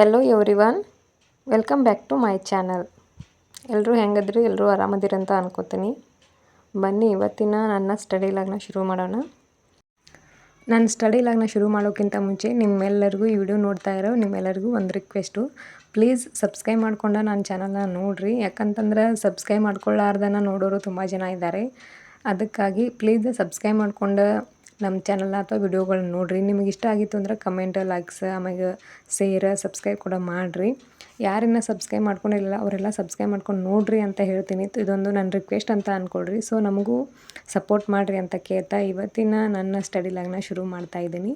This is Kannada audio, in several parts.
Hello everyone welcome back to my channel ಎಲ್ಲರೂ ಹೆಂಗದ್ರಿ? ಎಲ್ಲರೂ ಆರಾಮದಿರಂತ ಅನ್ಕೋತೀನಿ. ಬನ್ನಿ, ಇವತ್ತಿನ ನನ್ನ ಸ್ಟಡಿ ಲಾಗ್ನ ಶುರು ಮಾಡೋಣ. ನನ್ನ ಸ್ಟಡಿ ಲಾಗ್ನ ಶುರು ಮಾಡೋಕ್ಕಿಂತ ಮುಂಚೆ ನಿಮ್ಮೆಲ್ಲರಿಗೂ ಈ ವಿಡಿಯೋ ನೋಡ್ತಾ ಇರೋ ನಿಮ್ಮೆಲ್ಲರಿಗೂ ಒಂದು ರಿಕ್ವೆಸ್ಟು ಪ್ಲೀಸ್ ಸಬ್ಸ್ಕ್ರೈಬ್ ಮಾಡ್ಕೊಂಡು ನನ್ನ ಚಾನಲ್ನ ನೋಡಿರಿ. ಯಾಕಂತಂದ್ರೆ ಸಬ್ಸ್ಕ್ರೈಬ್ ಮಾಡ್ಕೊಳ್ಳಾರ್ದನ ನೋಡೋರು ತುಂಬ ಜನ ಇದ್ದಾರೆ. ಅದಕ್ಕಾಗಿ ಪ್ಲೀಸ್ ಸಬ್ಸ್ಕ್ರೈಬ್ ಮಾಡ್ಕೊಂಡು ನಮ್ಮ ಚಾನಲ್ನ ಅಥವಾ ವಿಡಿಯೋಗಳನ್ನ ನೋಡಿರಿ. ನಿಮಗೆ ಇಷ್ಟ ಆಗಿತ್ತು ಅಂದ್ರೆ ಕಮೆಂಟ್ ಲೈಕ್ಸ್ ಆಮೇಲೆ ಸೇರ್ ಸಬ್ಸ್ಕ್ರೈಬ್ ಕೂಡ ಮಾಡಿರಿ. ಯಾರನ್ನ ಸಬ್ಸ್ಕ್ರೈಬ್ ಮಾಡ್ಕೊಂಡಿಲ್ಲ ಅವರೆಲ್ಲ ಸಬ್ಸ್ಕ್ರೈಬ್ ಮಾಡ್ಕೊಂಡು ನೋಡಿರಿ ಅಂತ ಹೇಳ್ತೀನಿ. ಇದೊಂದು ನನ್ನ ರಿಕ್ವೆಸ್ಟ್ ಅಂತ ಅಂದ್ಕೊಳ್ರಿ ಸೊ ನಮಗೂ ಸಪೋರ್ಟ್ ಮಾಡಿರಿ ಅಂತ ಕೇಳ್ತಾ ಇವತ್ತಿನ ನನ್ನ ಸ್ಟಡಿ ಲಾಗ್ನ ಶುರು ಮಾಡ್ತಾ ಇದ್ದೀನಿ.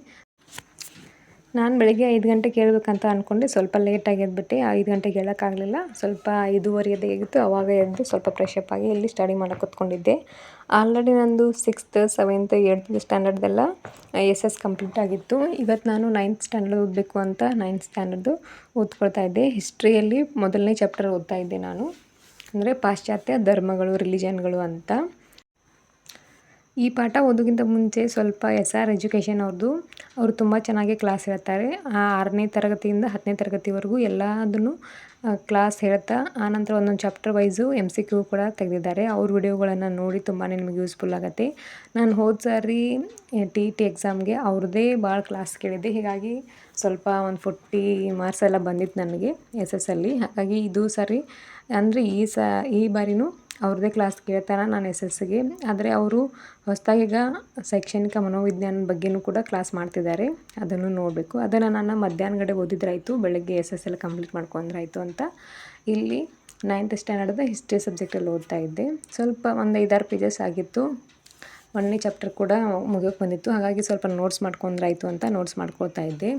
ನಾನು ಬೆಳಗ್ಗೆ ಐದು ಗಂಟೆಗೆ ಕೇಳಬೇಕಂತ ಅಂದ್ಕೊಂಡೆ ಸ್ವಲ್ಪ ಲೇಟಾಗಿ ಎದ್ಬಿಟ್ಟು. ಐದು ಗಂಟೆಗೆ ಹೇಳೋಕ್ಕಾಗಲಿಲ್ಲ ಸ್ವಲ್ಪ ಐದೂವರೆ ಎದ್ದು ಅವಾಗ ಎದ್ದು ಸ್ವಲ್ಪ ಫ್ರೆಶಪ್ ಆಗಿ ಇಲ್ಲಿ ಸ್ಟಡಿ ಮಾಡಕ್ಕೆ ಕೂತ್ಕೊಂಡಿದ್ದೆ. ಆಲ್ರೆಡಿ ನಂದು ಸಿಕ್ಸ್ತ್ ಸೆವೆಂತ್ ಏಯ್ತ್ ಸ್ಟ್ಯಾಂಡರ್ಡ್ದೆಲ್ಲ ಎಸ್ ಎಸ್ ಕಂಪ್ಲೀಟ್ ಆಗಿತ್ತು. ಇವತ್ತು ನಾನು ನೈನ್ತ್ ಸ್ಟ್ಯಾಂಡರ್ಡ್ ಓದಬೇಕು ಅಂತ ನೈನ್ತ್ ಸ್ಟ್ಯಾಂಡರ್ಡು ಓದ್ಕೊಳ್ತಾ ಇದ್ದೆ. ಹಿಸ್ಟ್ರಿಯಲ್ಲಿ ಮೊದಲನೇ ಚಾಪ್ಟರ್ ಓದ್ತಾ ಇದ್ದೆ ನಾನು. ಅಂದರೆ ಪಾಶ್ಚಾತ್ಯ ಧರ್ಮಗಳು ರಿಲಿಜನ್ಗಳು ಅಂತ. ಈ ಪಾಠ ಓದೋಕ್ಕಿಂತ ಮುಂಚೆ ಸ್ವಲ್ಪ ಎಸ್ ಆರ್ ಎಜುಕೇಷನ್ ಅವ್ರದ್ದು ಅವರು ತುಂಬ ಚೆನ್ನಾಗಿ ಕ್ಲಾಸ್ ಹೇಳ್ತಾರೆ. ಆರನೇ ತರಗತಿಯಿಂದ ಹತ್ತನೇ ತರಗತಿವರೆಗೂ ಎಲ್ಲದನ್ನು ಕ್ಲಾಸ್ ಹೇಳ್ತಾ ಆನಂತರ ಒಂದೊಂದು chapter wise M C Q ಕೂಡ ತೆಗೆದಿದ್ದಾರೆ. ಅವ್ರ ವಿಡಿಯೋಗಳನ್ನು ನೋಡಿ ತುಂಬಾ ನಿಮಗೆ ಯೂಸ್ಫುಲ್ ಆಗುತ್ತೆ. ನಾನು ಹೋದ ಸಾರಿ ಟಿ ಟಿ ಎಕ್ಸಾಮ್ಗೆ ಅವ್ರದ್ದೇ ಭಾಳ ಕ್ಲಾಸ್ ಕೇಳಿದ್ದೆ. ಹೀಗಾಗಿ ಸ್ವಲ್ಪ ಒಂದು ಫೋರ್ಟಿ ಮಾರ್ಕ್ಸ್ ಎಲ್ಲ ಬಂದಿತ್ತು ನನಗೆ ಎಸ್ ಎಸ್ ಅಲ್ಲಿ ಹಾಗಾಗಿ ಇದು ಸಾರಿ, ಅಂದರೆ ಈ ಸ, ಈ ಬಾರಿನೂ ಅವ್ರದ್ದೇ ಕ್ಲಾಸ್ ಕೇಳ್ತಾರ ನಾನು ಎಸ್ ಎಸ್ಗೆ ಆದರೆ ಅವರು ಹೊಸದಾಗೀಗ ಶೈಕ್ಷಣಿಕ ಮನೋವಿಜ್ಞಾನದ ಬಗ್ಗೆಯೂ ಕೂಡ ಕ್ಲಾಸ್ ಮಾಡ್ತಿದ್ದಾರೆ. ಅದನ್ನು ನೋಡಬೇಕು. ಅದನ್ನು ನಾನು ಮಧ್ಯಾಹ್ನಗಡೆ ಓದಿದ್ರಾಯಿತು, ಬೆಳಗ್ಗೆ ಎಸ್ ಎಸ್ ಎಲ್ ಕಂಪ್ಲೀಟ್ ಮಾಡ್ಕೊಂಡ್ರಾಯ್ತು ಅಂತ ಇಲ್ಲಿ ನೈನ್ತ್ ಸ್ಟ್ಯಾಂಡರ್ಡ್ದ ಹಿಸ್ಟ್ರಿ ಸಬ್ಜೆಕ್ಟಲ್ಲಿ ಓದ್ತಾ ಇದ್ದೆ. ಸ್ವಲ್ಪ ಒಂದು ಐದಾರು ಪೇಜಸ್ ಆಗಿತ್ತು. ಒಂದನೇ ಚಾಪ್ಟರ್ ಕೂಡ ಮುಗಿಯೋಕೆ ಬಂದಿತ್ತು. ಹಾಗಾಗಿ ಸ್ವಲ್ಪ ನೋಟ್ಸ್ ಮಾಡ್ಕೊಂಡ್ರಾಯ್ತು ಅಂತ ನೋಟ್ಸ್ ಮಾಡ್ಕೊಳ್ತಾ ಇದ್ದೆ.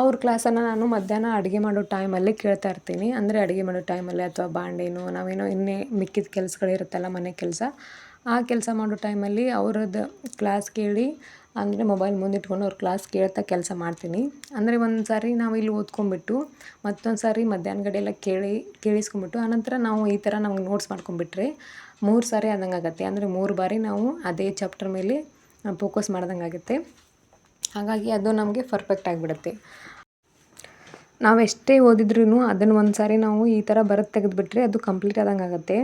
ಅವ್ರ ಕ್ಲಾಸನ್ನು ನಾನು ಮಧ್ಯಾಹ್ನ ಅಡುಗೆ ಮಾಡೋ ಟೈಮಲ್ಲಿ ಕೇಳ್ತಾ ಇರ್ತೀನಿ. ಅಂದರೆ ಅಡುಗೆ ಮಾಡೋ ಟೈಮಲ್ಲಿ ಅಥವಾ ಬಾಂಡೇನೋ, ನಾವೇನೋ ಇನ್ನೇ ಮಿಕ್ಕಿದ ಕೆಲಸಗಳಿರುತ್ತಲ್ಲ ಮನೆ ಕೆಲಸ, ಆ ಕೆಲಸ ಮಾಡೋ ಟೈಮಲ್ಲಿ ಅವ್ರದ್ದು ಕ್ಲಾಸ್ ಕೇಳಿ, ಅಂದರೆ ಮೊಬೈಲ್ ಮುಂದಿಟ್ಕೊಂಡು ಅವ್ರ ಕ್ಲಾಸ್ ಕೇಳ್ತಾ ಕೆಲಸ ಮಾಡ್ತೀನಿ. ಅಂದರೆ ಒಂದು ಸಾರಿ ನಾವು ಇಲ್ಲಿ ಓದ್ಕೊಂಬಿಟ್ಟು ಮತ್ತೊಂದು ಸಾರಿ ಮಧ್ಯಾಹ್ನ ಎಲ್ಲ ಕೇಳಿ ಕೇಳಿಸ್ಕೊಂಬಿಟ್ಟು ಆನಂತರ ನಾವು ಈ ಥರ ನಮ್ಗೆ ನೋಟ್ಸ್ ಮಾಡ್ಕೊಂಬಿಟ್ರೆ ಮೂರು ಸಾರಿ ಆದಂಗೆ ಆಗುತ್ತೆ ಅಂದರೆ ಮೂರು ಬಾರಿ ನಾವು ಅದೇ ಚಾಪ್ಟರ್ ಮೇಲೆ ಫೋಕಸ್ ಮಾಡ್ದಂಗೆ ಆಗುತ್ತೆ ಹಾಗಾಗಿ ಅದು ನಮಗೆ ಪರ್ಫೆಕ್ಟ್ ಆಗಿಬಿಡುತ್ತೆ. ನಾವು ಎಷ್ಟೇ ಓದಿದ್ರೂ ಅದನ್ನು ಒಂದು ಸಾರಿ ನಾವು ಈ ಥರ ಬರೆದು ತೆಗೆದುಬಿಟ್ರೆ ಅದು ಕಂಪ್ಲೀಟ್ ಆದಂಗೆ ಆಗುತ್ತೆ.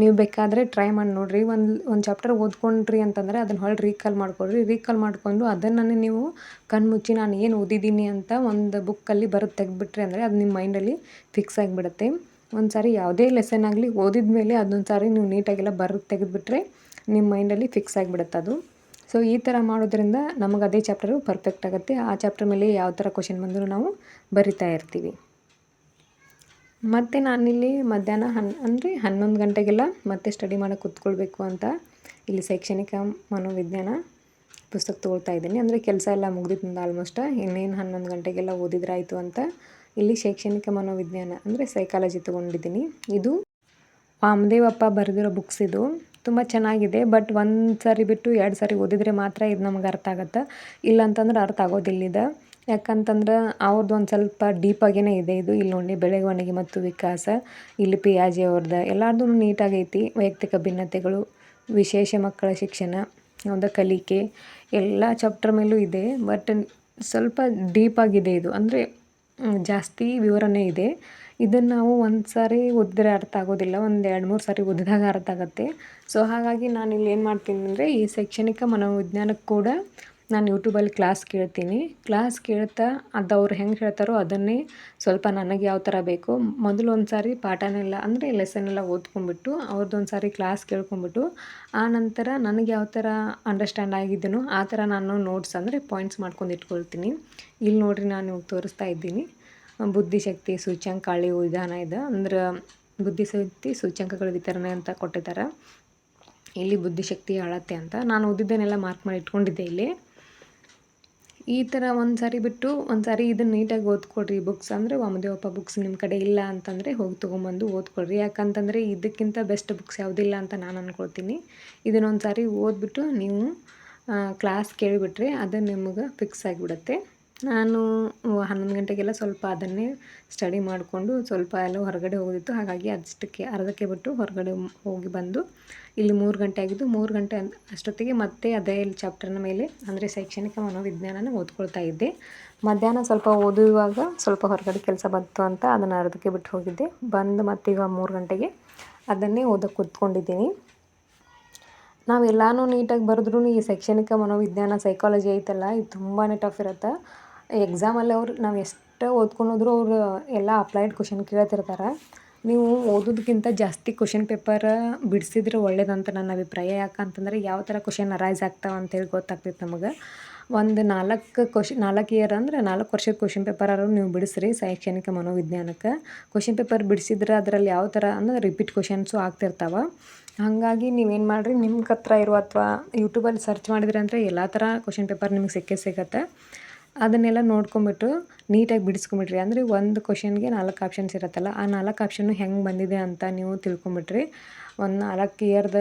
ನೀವು ಬೇಕಾದರೆ ಟ್ರೈ ಮಾಡಿ ನೋಡಿರಿ. ಒಂದು ಒಂದು ಚಾಪ್ಟರ್ ಓದ್ಕೊಂಡ್ರಿ ಅಂತಂದರೆ ಅದನ್ನು ಹೊಳ್ಳಿ ರೀಕಾಲ್ ಮಾಡ್ಕೊಳ್ರಿ ರೀಕಾಲ್ ಮಾಡಿಕೊಂಡು ಅದನ್ನೇ ನೀವು ಕಣ್ಮುಚ್ಚಿ ನಾನು ಏನು ಓದಿದ್ದೀನಿ ಅಂತ ಒಂದು ಬುಕ್ಕಲ್ಲಿ ಬರೆದು ತೆಗೆದುಬಿಟ್ರಿ ಅಂದರೆ ಅದು ನಿಮ್ಮ ಮೈಂಡಲ್ಲಿ ಫಿಕ್ಸ್ ಆಗಿಬಿಡುತ್ತೆ. ಒಂದು ಸಾರಿ ಯಾವುದೇ ಲೆಸನ್ ಆಗಲಿ ಓದಿದ ಮೇಲೆ ಅದೊಂದು ಸಾರಿ ನೀವು ನೀಟಾಗೆಲ್ಲ ಬರೆದು ತೆಗೆದುಬಿಟ್ರೆ ನಿಮ್ಮ ಮೈಂಡಲ್ಲಿ ಫಿಕ್ಸ್ ಆಗಿಬಿಡುತ್ತೆ ಅದು. ಸೊ ಈ ಥರ ಮಾಡೋದ್ರಿಂದ ನಮಗೆ ಅದೇ ಚಾಪ್ಟರು ಪರ್ಫೆಕ್ಟ್ ಆಗುತ್ತೆ. ಆ ಚಾಪ್ಟರ್ ಮೇಲೆ ಯಾವ ಥರ ಕ್ವಶನ್ ಬಂದರೂ ನಾವು ಬರಿತಾ ಇರ್ತೀವಿ. ಮತ್ತು ನಾನಿಲ್ಲಿ ಮಧ್ಯಾಹ್ನ ಹನ್, ಅಂದರೆ ಹನ್ನೊಂದು ಗಂಟೆಗೆಲ್ಲ ಮತ್ತೆ ಸ್ಟಡಿ ಮಾಡೋಕೆ ಕೂತ್ಕೊಳ್ಬೇಕು ಅಂತ ಇಲ್ಲಿ ಶೈಕ್ಷಣಿಕ ಮನೋವಿಜ್ಞಾನ ಪುಸ್ತಕ ತೊಗೊಳ್ತಾ ಇದ್ದೀನಿ. ಅಂದರೆ ಕೆಲಸ ಎಲ್ಲ ಮುಗ್ದಿತ್ತು ಆಲ್ಮೋಸ್ಟ್ ಇನ್ನೇನು ಹನ್ನೊಂದು ಗಂಟೆಗೆಲ್ಲ ಓದಿದ್ರಾಯಿತು ಅಂತ ಇಲ್ಲಿ ಶೈಕ್ಷಣಿಕ ಮನೋವಿಜ್ಞಾನ, ಅಂದರೆ ಸೈಕಾಲಜಿ ತೊಗೊಂಡಿದ್ದೀನಿ. ಇದು ವಾಮದೇವಪ್ಪ ಬರೆದಿರೋ ಬುಕ್ಸ್ ಇದು. ತುಂಬ ಚೆನ್ನಾಗಿದೆ, ಬಟ್ ಒಂದು ಸಾರಿ ಬಿಟ್ಟು ಎರಡು ಸಾರಿ ಓದಿದರೆ ಮಾತ್ರ ಇದು ನಮ್ಗೆ ಅರ್ಥ ಆಗುತ್ತೆ. ಇಲ್ಲ ಅಂತಂದ್ರೆ ಅರ್ಥ ಆಗೋದಿಲ್ಲ ಇದು ಯಾಕಂತಂದ್ರೆ ಅವ್ರದ್ದು ಒಂದು ಸ್ವಲ್ಪ ಡೀಪಾಗೇ ಇದೆ ಇದು. ಇಲ್ಲಿ ನೋಡಿ, ಬೆಳವಣಿಗೆ ಮತ್ತು ವಿಕಾಸ. ಇಲ್ಲಿ ಪಿಯಾಜಿ ಅವ್ರದ್ದು ಎಲ್ಲರದು ನೀಟಾಗೈತಿ ವೈಯಕ್ತಿಕ ಭಿನ್ನತೆಗಳು, ವಿಶೇಷ ಮಕ್ಕಳ ಶಿಕ್ಷಣ, ಒಂದು ಕಲಿಕೆ, ಎಲ್ಲ ಚಾಪ್ಟರ್ ಮೇಲೂ ಇದೆ. ಬಟ್ ಸ್ವಲ್ಪ ಡೀಪಾಗಿದೆ ಇದು. ಅಂದರೆ ಜಾಸ್ತಿ ವಿವರಣೆ ಇದೆ. ಇದನ್ನು ನಾವು ಒಂದು ಸಾರಿ ಓದಿದ್ರೆ ಅರ್ಥ ಆಗೋದಿಲ್ಲ, ಒಂದು ಎರಡು ಮೂರು ಸಾರಿ ಓದಿದಾಗ ಅರ್ಥ ಆಗುತ್ತೆ. ಸೊ ಹಾಗಾಗಿ ನಾನು ಇಲ್ಲಿ ಏನು ಮಾಡ್ತೀನಿ ಅಂದರೆ, ಈ ಶೈಕ್ಷಣಿಕ ಮನೋವಿಜ್ಞಾನಕ್ಕೆ ಕೂಡ ನಾನು ಯೂಟ್ಯೂಬಲ್ಲಿ ಕ್ಲಾಸ್ ಕೇಳ್ತೀನಿ. ಕ್ಲಾಸ್ ಕೇಳ್ತಾ ಅದು ಅವ್ರು ಹೆಂಗೆ ಹೇಳ್ತಾರೋ ಅದನ್ನೇ ಸ್ವಲ್ಪ ನನಗೆ ಯಾವ ಥರ ಬೇಕು, ಮೊದಲು ಒಂದು ಸಾರಿ ಪಾಠನೆಲ್ಲ ಅಂದರೆ ಎಲ್ಲ ಓದ್ಕೊಂಬಿಟ್ಟು ಅವ್ರದ್ದೊಂದು ಸಾರಿ ಕ್ಲಾಸ್ ಕೇಳ್ಕೊಂಬಿಟ್ಟು ಆ ನಂತರ ನನಗೆ ಯಾವ ಥರ ಅಂಡರ್ಸ್ಟ್ಯಾಂಡ್ ಆಗಿದ್ದೀನೋ ಆ ಥರ ನಾನು ನೋಟ್ಸ್ ಅಂದರೆ ಪಾಯಿಂಟ್ಸ್ ಮಾಡ್ಕೊಂಡು ಇಟ್ಕೊಳ್ತೀನಿ. ಇಲ್ಲಿ ನೋಡಿರಿ ನಾನು ತೋರಿಸ್ತಾ ಇದ್ದೀನಿ. ಬುದ್ಧಿಶಕ್ತಿ ಸೂಚ್ಯಂಕ ವಿಧಾನ ಇದೆ. ಅಂದ್ರೆ ಬುದ್ಧಿಶಕ್ತಿ ಸೂಚ್ಯಂಕಗಳ ವಿತರಣೆ ಅಂತ ಕೊಟ್ಟಿದ್ದಾರೆ ಇಲ್ಲಿ ಬುದ್ಧಿಶಕ್ತಿ ಅಳತೆ ಅಂತ. ನಾನು ಓದಿದ್ದನ್ನೆಲ್ಲ ಮಾರ್ಕ್ ಮಾಡಿ ಇಟ್ಕೊಂಡಿದ್ದೆ ಇಲ್ಲಿ. ಈ ಥರ ಒಂದು ಸಾರಿ ಬಿಟ್ಟು ಒಂದು ಸಾರಿ ಇದನ್ನು ನೀಟಾಗಿ ಓದ್ಕೊಡ್ರಿ ಬುಕ್ಸ್ ಅಂದರೆ ವಾಮದೇವಪ್ಪ ಬುಕ್ಸ್ ನಿಮ್ಮ ಕಡೆ ಇಲ್ಲ ಅಂತಂದರೆ ಹೋಗಿ ತೊಗೊಂಬಂದು ಓದ್ಕೊಡ್ರಿ. ಯಾಕಂತಂದರೆ ಇದಕ್ಕಿಂತ ಬೆಸ್ಟ್ ಬುಕ್ಸ್ ಯಾವುದಿಲ್ಲ ಅಂತ ನಾನು ಅಂದ್ಕೊಳ್ತೀನಿ ಇದನ್ನೊಂದು ಸಾರಿ ಓದ್ಬಿಟ್ಟು ನೀವು ಕ್ಲಾಸ್ ಕೇಳಿಬಿಟ್ರೆ ಅದು ನಿಮಗೆ ಫಿಕ್ಸ್ ಆಗಿಬಿಡುತ್ತೆ. ನಾನು ಹನ್ನೊಂದು ಗಂಟೆಗೆಲ್ಲ ಸ್ವಲ್ಪ ಅದನ್ನೇ ಸ್ಟಡಿ ಮಾಡಿಕೊಂಡು ಸ್ವಲ್ಪ ಎಲ್ಲ ಹೊರಗಡೆ ಹೋಗೋದಿತ್ತು ಹಾಗಾಗಿ ಅಷ್ಟಕ್ಕೆ, ಅರ್ಧಕ್ಕೆ ಬಿಟ್ಟು ಹೊರಗಡೆ ಹೋಗಿ ಬಂದು ಇಲ್ಲಿ ಮೂರು ಗಂಟೆ ಆಗಿದ್ದು, ಮೂರು ಗಂಟೆ ಅಷ್ಟೊತ್ತಿಗೆ ಮತ್ತೆ ಅದೇ ಚಾಪ್ಟರ್ನ ಮೇಲೆ ಅಂದರೆ ಶೈಕ್ಷಣಿಕ ಮನೋವಿಜ್ಞಾನನ ಓದ್ಕೊಳ್ತಾ ಇದ್ದೆ. ಮಧ್ಯಾಹ್ನ ಸ್ವಲ್ಪ ಓದುವಾಗ ಸ್ವಲ್ಪ ಹೊರಗಡೆ ಕೆಲಸ ಬಂತು ಅಂತ ಅದನ್ನು ಅರ್ಧಕ್ಕೆ ಬಿಟ್ಟು ಹೋಗಿದ್ದೆ. ಬಂದು ಮತ್ತೀಗ ಮೂರು ಗಂಟೆಗೆ ಅದನ್ನೇ ಓದೋಕ್ಕೆ ಕೂತ್ಕೊಂಡಿದ್ದೀನಿ. ನಾವೆಲ್ಲನೂ ನೀಟಾಗಿ ಬರೆದ್ರೂ ಈ ಶೈಕ್ಷಣಿಕ ಮನೋವಿಜ್ಞಾನ ಸೈಕಾಲಜಿ ಐತಲ್ಲ, ಇದು ತುಂಬಾ ಟಫ್ ಇರುತ್ತೆ. ಎಕ್ಸಾಮಲ್ಲಿ ಅವ್ರು ನಾವು ಎಷ್ಟು ಓದ್ಕೊಂಡು ಹೋದ್ರೂ ಅವರು ಎಲ್ಲ ಅಪ್ಲೈಡ್ ಕ್ವಶನ್ ಕೇಳ್ತಿರ್ತಾರೆ. ನೀವು ಓದೋದಕ್ಕಿಂತ ಜಾಸ್ತಿ ಕ್ವಶನ್ ಪೇಪರ್ ಬಿಡಿಸಿದ್ರೆ ಒಳ್ಳೇದಂತ ನನ್ನ ಅಭಿಪ್ರಾಯ. ಯಾಕಂತಂದ್ರೆ ಯಾವ ಥರ ಕ್ವಶನ್ ಅರೈಸ್ ಆಗ್ತಾವೆ ಅಂತೇಳಿ ಗೊತ್ತಾಗ್ತೈತೆ ನಮಗೆ. ಒಂದು ನಾಲ್ಕು ಕ್ವಶ್ ನಾಲ್ಕು ಇಯರ್ ಅಂದ್ರೆ ನಾಲ್ಕು ವರ್ಷದ ಕ್ವಶನ್ ಆದರೂ ನೀವು ಬಿಡಿಸ್ರಿ ಶೈಕ್ಷಣಿಕ ಮನೋವಿಜ್ಞಾನಕ್ಕೆ. ಕ್ವಶನ್ ಪೇಪರ್ ಬಿಡಿಸಿದ್ರೆ ಅದರಲ್ಲಿ ಯಾವ ಥರ ಅಂದ್ರೆ ರಿಪೀಟ್ ಕ್ವಶನ್ಸು ಆಗ್ತಿರ್ತಾವೆ. ಹಾಗಾಗಿ ನೀವೇನು ಮಾಡಿರಿ ನಿಮ್ಮ ಹತ್ರ ಇರುವ ಅಥವಾ ಯೂಟ್ಯೂಬಲ್ಲಿ ಸರ್ಚ್ ಮಾಡಿದ್ರಿ ಅಂದರೆ ಎಲ್ಲ ಥರ ಕ್ವಶನ್ ಪೇಪರ್ ನಿಮಗೆ ಸಿಕ್ಕೇ ಸಿಗತ್ತೆ. ಅದನ್ನೆಲ್ಲ ನೋಡ್ಕೊಂಬಿಟ್ಟು ನೀಟಾಗಿ ಬಿಡಿಸ್ಕೊಂಬಿಟ್ರಿ ಅಂದರೆ ಒಂದು ಕ್ವಶನ್ಗೆ ನಾಲ್ಕು ಆಪ್ಷನ್ಸ್ ಇರುತ್ತಲ್ಲ, ಆ ನಾಲ್ಕು ಆಪ್ಷನ್ನು ಹೆಂಗೆ ಬಂದಿದೆ ಅಂತ ನೀವು ತಿಳ್ಕೊಂಬಿಟ್ರಿ. ಒಂದು ನಾಲ್ಕು ಇಯರ್ದ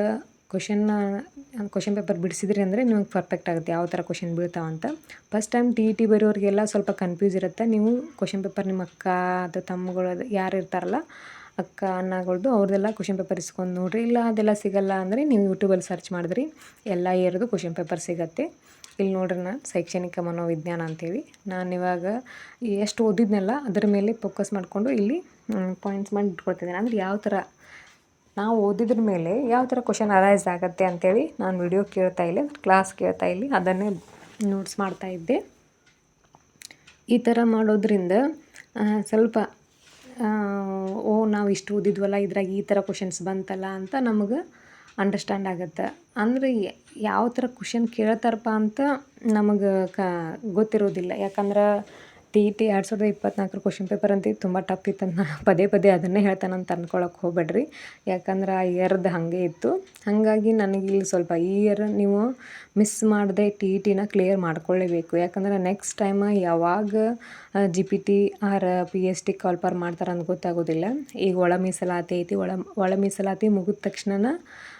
ಕ್ವಶನ್ನ ಕ್ವಶನ್ ಪೇಪರ್ ಬಿಡಿಸಿದ್ರಿ ಅಂದರೆ ನಿಮಗೆ ಪರ್ಫೆಕ್ಟ್ ಆಗುತ್ತೆ, ಯಾವ ಥರ ಕ್ವಶನ್ ಅಂತ. First time T E T ಬರೋರಿಗೆಲ್ಲ ಸ್ವಲ್ಪ ಕನ್ಫ್ಯೂಸ್ ಇರುತ್ತೆ. ನೀವು ಕ್ವಶನ್ ಪೇಪರ್ ನಿಮ್ಮ ಅಕ್ಕ ಅಥವಾ ತಮ್ಮಗಳು ಯಾರು ಇರ್ತಾರಲ್ಲ, ಅಕ್ಕ, ಅಣ್ಣಗಳ್ದು ಅವ್ರದ್ದೆಲ್ಲ ಕ್ವಶನ್ ಪೇಪರ್ ಇಸ್ಕೊಂಡು ನೋಡಿರಿ. ಇಲ್ಲ ಅದೆಲ್ಲ ಸಿಗಲ್ಲ ಅಂದರೆ ನೀವು ಯೂಟ್ಯೂಬಲ್ಲಿ ಸರ್ಚ್ ಮಾಡಿದ್ರಿ, ಎಲ್ಲ ಇಯರ್ದು ಕ್ವಶನ್ ಪೇಪರ್ ಸಿಗತ್ತೆ. ಇಲ್ಲಿ ನೋಡ್ರಿ ನಾನು ಶೈಕ್ಷಣಿಕ ಮನೋವಿಜ್ಞಾನ ಅಂತೇಳಿ. ನಾನು ಇವಾಗ ಎಷ್ಟು ಓದಿದ್ನೆಲ್ಲ ಅದರ ಮೇಲೆ ಫೋಕಸ್ ಮಾಡಿಕೊಂಡು ಇಲ್ಲಿ ಪಾಯಿಂಟ್ಸ್ ಮಾಡಿ ಇಟ್ಕೊಳ್ತಿದ್ದೀನಿ ಅಂದರೆ ಯಾವ ಥರ ನಾವು ಓದಿದ್ರ ಮೇಲೆ ಯಾವ ಥರ ಕ್ವಶನ್ ಅರೈಸ್ ಆಗುತ್ತೆ ಅಂತೇಳಿ ನಾನು ವಿಡಿಯೋ ಕೇಳ್ತಾ ಇಲ್ಲ ಕ್ಲಾಸ್ ಕೇಳ್ತಾ ಇಲ್ಲಿ, ಅದನ್ನೇ ನೋಟ್ಸ್ ಮಾಡ್ತಾ ಇದ್ದೆ. ಈ ಥರ ಮಾಡೋದ್ರಿಂದ ಸ್ವಲ್ಪ ಓ, ನಾವು ಇಷ್ಟು ಓದಿದ್ವಲ್ಲ, ಇದ್ರಾಗ ಈ ಥರ ಕ್ವಶನ್ಸ್ ಬಂತಲ್ಲ ಅಂತ ನಮಗೆ ಅಂಡರ್ಸ್ಟ್ಯಾಂಡ್ ಆಗುತ್ತೆ. ಅಂದರೆ ಯಾವ ಥರ ಕ್ವಶನ್ ಕೇಳ್ತಾರಪ್ಪ ಅಂತ ನಮಗೆ ಕ, ಗೊತ್ತಿರೋದಿಲ್ಲ. ಯಾಕಂದ್ರೆ ಟಿ ಇ ಟಿ ಎರಡು ಸಾವಿರದ ಇಪ್ಪತ್ತ್ನಾಲ್ಕರ ಕ್ವಶನ್ ಪೇಪರ್ ಅಂತ ತುಂಬ ಟಫ್ ಇತ್ತು ಪದೇ ಪದೇ ಅದನ್ನೇ ಹೇಳ್ತಾನೆ ಅಂತ ಅಂದ್ಕೊಳಕ್ಕೆ ಹೋಗ್ಬೇಡ್ರಿ. ಯಾಕಂದ್ರೆ ಆ ಇಯರ್ದು ಹಾಗೆ ಇತ್ತು. ಹಾಗಾಗಿ ನನಗೆ ಇಲ್ಲಿ ಸ್ವಲ್ಪ ಈ ಇಯರ್ ನೀವು ಮಿಸ್ ಮಾಡದೆ ಟಿ ಇ ಟಿನ ಕ್ಲಿಯರ್ ಮಾಡ್ಕೊಳ್ಳೇಬೇಕು ಯಾಕಂದ್ರೆ ನೆಕ್ಸ್ಟ್ ಟೈಮ್ ಯಾವಾಗ G P T R P H T call for ಮಾಡ್ತಾರೆ ಅಂತ ಗೊತ್ತಾಗೋದಿಲ್ಲ. ಈಗ ಒಳ ಮೀಸಲಾತಿ ಐತಿ. ಒಳ ಒಳ ಮೀಸಲಾತಿ ಮುಗಿದ ತಕ್ಷಣ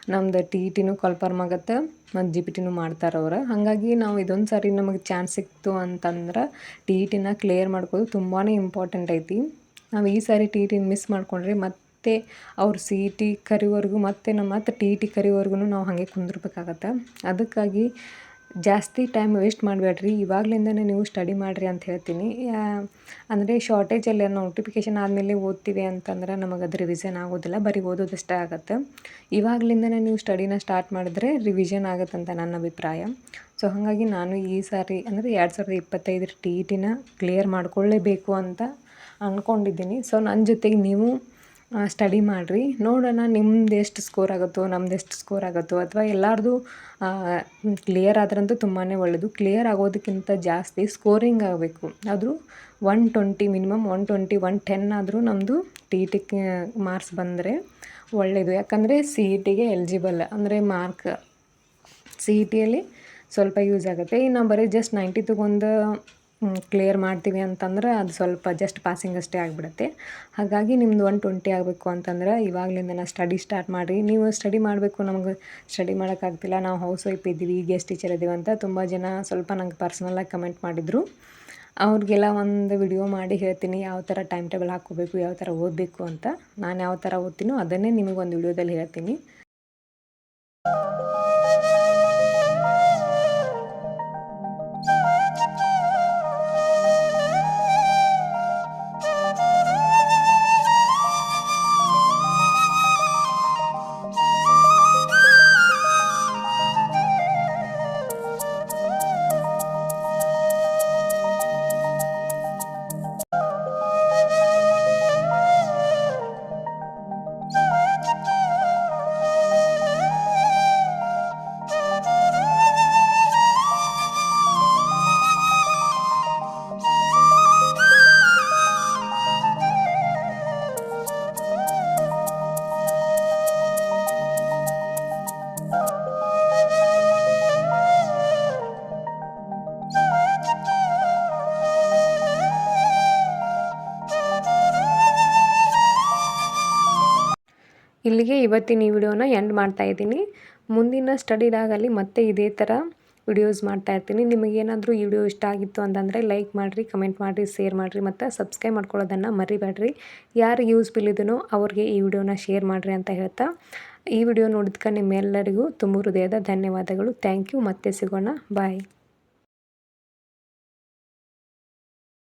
ನಮ್ದು ಟಿ ಇ ಟಿನೂ ಕಾಲ್ಫರ್ಮ್ ಆಗುತ್ತೆ ಮತ್ತು ಜಿ ಪಿ ಟಿನೂ ಮಾಡ್ತಾರೆ ಅವ್ರು. ಹಾಗಾಗಿ ನಾವು ಇದೊಂದು ಸಾರಿ ನಮಗೆ ಚಾನ್ಸ್ ಸಿಕ್ತು ಅಂತಂದ್ರೆ ಟಿ ಇ ಟಿನ ಕ್ಲಿಯರ್ ಮಾಡ್ಕೋದು ತುಂಬಾ ಇಂಪಾರ್ಟೆಂಟ್ ಐತಿ. ನಾವು ಈ ಸಾರಿ ಟಿ ಟಿನ ಮಿಸ್ ಮಾಡ್ಕೊಂಡ್ರೆ ಮತ್ತೆ ಅವ್ರು ಸಿ ಇ ಟಿ ಕರಿವರೆಗೂ ಮತ್ತೆ ನಮ್ಮ ಮತ್ತು ಟಿ ಇ ಟಿ ಕರಿವರೆಗೂ ನಾವು ಹಾಗೆ ಕುಂದಿರ್ಬೇಕಾಗತ್ತೆ. ಅದಕ್ಕಾಗಿ ಜಾಸ್ತಿ ಟೈಮ್ ವೇಸ್ಟ್ ಮಾಡಬೇಡ್ರಿ. ಇವಾಗ್ಲಿಂದನೇ ನೀವು ಸ್ಟಡಿ ಮಾಡಿರಿ ಅಂತ ಹೇಳ್ತೀನಿ. ಅಂದರೆ ಶಾರ್ಟೇಜಲ್ಲಿ ನೋಟಿಫಿಕೇಶನ್ ಆದಮೇಲೆ ಓದ್ತೀವಿ ಅಂತಂದ್ರೆ ನಮಗೆ ಅದು ರಿವಿಷನ್ ಆಗೋದಿಲ್ಲ, ಬರೀ ಓದೋದಷ್ಟೇ ಆಗುತ್ತೆ. ಇವಾಗ್ಲಿಂದನೇ ನೀವು ಸ್ಟಡಿನ ಸ್ಟಾರ್ಟ್ ಮಾಡಿದ್ರೆ ರಿವಿಷನ್ ಆಗುತ್ತೆ ಅಂತ ನನ್ನ ಅಭಿಪ್ರಾಯ. ಸೊ ಹಾಗಾಗಿ ನಾನು ಈ ಸಾರಿ, ಅಂದರೆ ಎರಡು ಸಾವಿರದ ಇಪ್ಪತ್ತೈದರ ಟಿ ಇ ಟಿನ ಕ್ಲಿಯರ್ ಮಾಡಿಕೊಳ್ಳೇಬೇಕು ಅಂತ ಅಂದ್ಕೊಂಡಿದ್ದೀನಿ ಸೊ ನನ್ನ ಜೊತೆಗೆ ನೀವು ಸ್ಟಡಿ ಮಾಡಿರಿ. ನೋಡೋಣ ನಿಮ್ದು ಎಷ್ಟು ಸ್ಕೋರ್ ಆಗುತ್ತೋ, ನಮ್ದು ಎಷ್ಟು ಸ್ಕೋರ್ ಆಗುತ್ತೋ ಅಥವಾ ಎಲ್ಲರದು ಕ್ಲಿಯರ್ ಆದ್ರಂತೂ ತುಂಬಾ ಒಳ್ಳೆಯದು ಕ್ಲಿಯರ್ ಆಗೋದಕ್ಕಿಂತ ಜಾಸ್ತಿ ಸ್ಕೋರಿಂಗ್ ಆಗಬೇಕು. ಆದರೂ one twenty minimum one twenty one ten ಆದರೂ ನಮ್ಮದು ಟಿ ಟಿ ಮಾರ್ಕ್ಸ್ ಬಂದರೆ ಒಳ್ಳೆಯದು ಯಾಕಂದರೆ ಸಿ ಇ ಟಿಗೆ ಎಲಿಜಿಬಲ್ ಅಂದರೆ ಮಾರ್ಕ್ ಸಿ ಇ ಟಿಯಲ್ಲಿ ಸ್ವಲ್ಪ ಯೂಸ್ ಆಗುತ್ತೆ. ಇನ್ನು ಬರೀ ಜಸ್ಟ್ ನೈಂಟಿ ತೊಗೊಂಡು ಕ್ಲಿಯರ್ ಮಾಡ್ತೀವಿ ಅಂತಂದ್ರೆ ಅದು ಸ್ವಲ್ಪ ಜಸ್ಟ್ ಪಾಸಿಂಗ್ ಅಷ್ಟೇ ಆಗಿಬಿಡುತ್ತೆ. ಹಾಗಾಗಿ ನಿಮ್ಮದು ಒನ್ ಟ್ವೆಂಟಿ ಆಗಬೇಕು ಅಂತಂದ್ರೆ ಇವಾಗಲಿಂದನೇ ಸ್ಟಡಿ ಸ್ಟಾರ್ಟ್ ಮಾಡಿರಿ. ನೀವು ಸ್ಟಡಿ ಮಾಡಬೇಕು, ನಮಗೆ ಸ್ಟಡಿ ಮಾಡೋಕ್ಕಾಗ್ತಿಲ್ಲ ನಾವು ಹೌಸ್ ವೈಫ್ ಇದ್ದೀವಿ ಗೆಸ್ಟ್ ಟೀಚರ್ ಇದ್ದೀವಿ ಅಂತ ತುಂಬ ಜನ ಸ್ವಲ್ಪ ನಂಗೆ ಪರ್ಸ್ನಲಾಗಿ ಕಮೆಂಟ್ ಮಾಡಿದರು. ಅವ್ರಿಗೆಲ್ಲ ಒಂದು ವಿಡಿಯೋ ಮಾಡಿ ಹೇಳ್ತೀನಿ, ಯಾವ ಥರ ಟೈಮ್ ಟೇಬಲ್ ಹಾಕೋಬೇಕು ಯಾವ ಥರ ಓದಬೇಕು ಅಂತ. ನಾನು ಯಾವ ಥರ ಓದ್ತೀನೋ ಅದನ್ನೇ ನಿಮಗೆ ಒಂದು ವಿಡಿಯೋದಲ್ಲಿ ಹೇಳ್ತೀನಿ. ಇಲ್ಲಿಗೆ ಇವತ್ತಿನ ಈ ವಿಡಿಯೋನ ಎಂಡ್ ಮಾಡ್ತಾ ಇದ್ದೀನಿ. ಮುಂದಿನ ಸ್ಟಡಿದಾಗಲಿ ಮತ್ತೆ ಇದೇ ಥರ ವಿಡಿಯೋಸ್ ಮಾಡ್ತಾ ಇರ್ತೀನಿ. ನಿಮಗೇನಾದರೂ ಈ ವಿಡಿಯೋ ಇಷ್ಟ ಆಗಿತ್ತು ಅಂತಂದರೆ ಲೈಕ್ ಮಾಡಿರಿ ಕಮೆಂಟ್ ಮಾಡಿರಿ ಶೇರ್ ಮಾಡಿರಿ ಮತ್ತು ಸಬ್ಸ್ಕ್ರೈಬ್ ಮಾಡ್ಕೊಳ್ಳೋದನ್ನು ಮರಿಬೇಡ್ರಿ. ಯಾರು ಯೂಸ್ ಬಿಲ್ಲಿದನೋ ಅವ್ರಿಗೆ ಈ ವಿಡಿಯೋನ ಶೇರ್ ಮಾಡಿರಿ ಅಂತ ಹೇಳ್ತಾ. ಈ ವಿಡಿಯೋ ನೋಡಿದ್ಕೆ ನಿಮ್ಮೆಲ್ಲರಿಗೂ ತುಂಬ ಹೃದಯದ ಧನ್ಯವಾದಗಳು. ಥ್ಯಾಂಕ್ ಯು ಮತ್ತೆ ಸಿಗೋಣ. ಬಾಯ್